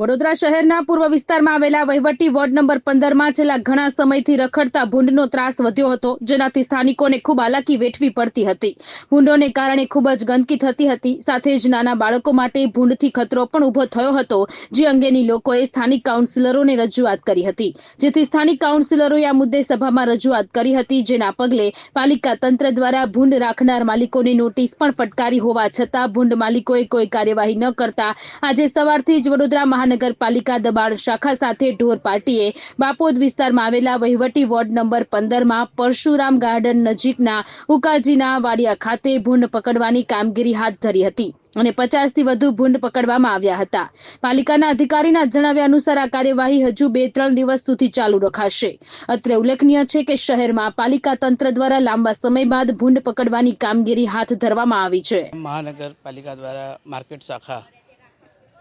વડોદરા શહેરના પૂર્વ વિસ્તારમાં આવેલા વહીવટી વોર્ડ નંબર પંદરમાં છેલ્લા ઘણા સમયથી રખડતા ભૂંડનો ત્રાસ વધ્યો હતો, જેનાથી સ્થાનિકોને ખૂબ હાલાકી વેઠવી પડતી હતી. ભૂંડોને કારણે ખૂબ જ ગંદકી થતી હતી. સાથે જ નાના બાળકો માટે ભૂંડથી ખતરો પણ ઊભો થયો હતો, જે અંગેની લોકોએ સ્થાનિક કાઉન્સિલરોને રજૂઆત કરી હતી. જેથી સ્થાનિક કાઉન્સિલરોએ આ મુદ્દે સભામાં રજૂઆત કરી હતી, જેના પગલે પાલિકા તંત્ર દ્વારા ભૂંડ રાખનાર માલિકોને નોટિસ પણ ફટકારી હોવા છતાં ભૂંડ માલિકોએ કોઈ કાર્યવાહી ન કરતા આજે સવારથી જ વડોદરા મહાનગરપાલિકા દબાણ શાખા સાથે ઢોર પાર્ટીએ બાપોદ વિસ્તારમાં આવેલા વહીવટી વોર્ડ નંબર પંદરમાં પરશુરામ ગાર્ડન નજીકના ઉકાજીના વાડિયા ખાતે ભૂંડ પકડવાની કામગીરી હાથ ધરી હતી અને પચાસથી વધુ ભૂંડ પકડવામાં આવ્યા હતા. પાલિકાના અધિકારીના જણાવ્યા અનુસાર આ કાર્યવાહી હજુ બે ત્રણ દિવસ સુધી ચાલુ રખાશે. અત્રે ઉલ્લેખનીય છે કે શહેરમાં પાલિકા તંત્ર દ્વારા લાંબા સમય બાદ ભૂંડ પકડવાની કામગીરી હાથ ધરવામાં આવી છે. મહાનગરપાલિકા દ્વારા માર્કેટ શાખા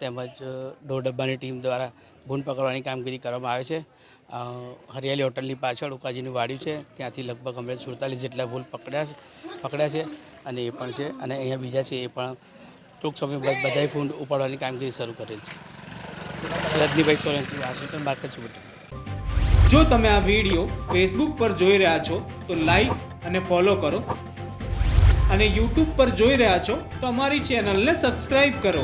તેમજ ઢોર ડબ્બાની ટીમ દ્વારા ભૂન પકડવાની કામગીરી કરવામાં આવે છે. હરિયાળી હોટલની પાછળ ઉકાજીનું વાડી છે. ત્યાંથી લગભગ અમે સુડતાલીસ જેટલા ભૂલ પકડ્યા છે પકડ્યા છે અને એ પણ છે. અને અહીંયા બીજા છે એ પણ ટૂંક સમયમાં બધાય ફૂંડ ઉપાડવાની કામગીરી શરૂ કરેલ છે. Rajnibhai Solanki assistant market super જો તમે આ વીડિયો ફેસબુક પર જોઈ રહ્યા છો, તો લાઈક અને ફોલો કરો. અને યુટ્યુબ પર જોઈ રહ્યા છો, તો અમારી ચેનલને સબસ્ક્રાઈબ કરો.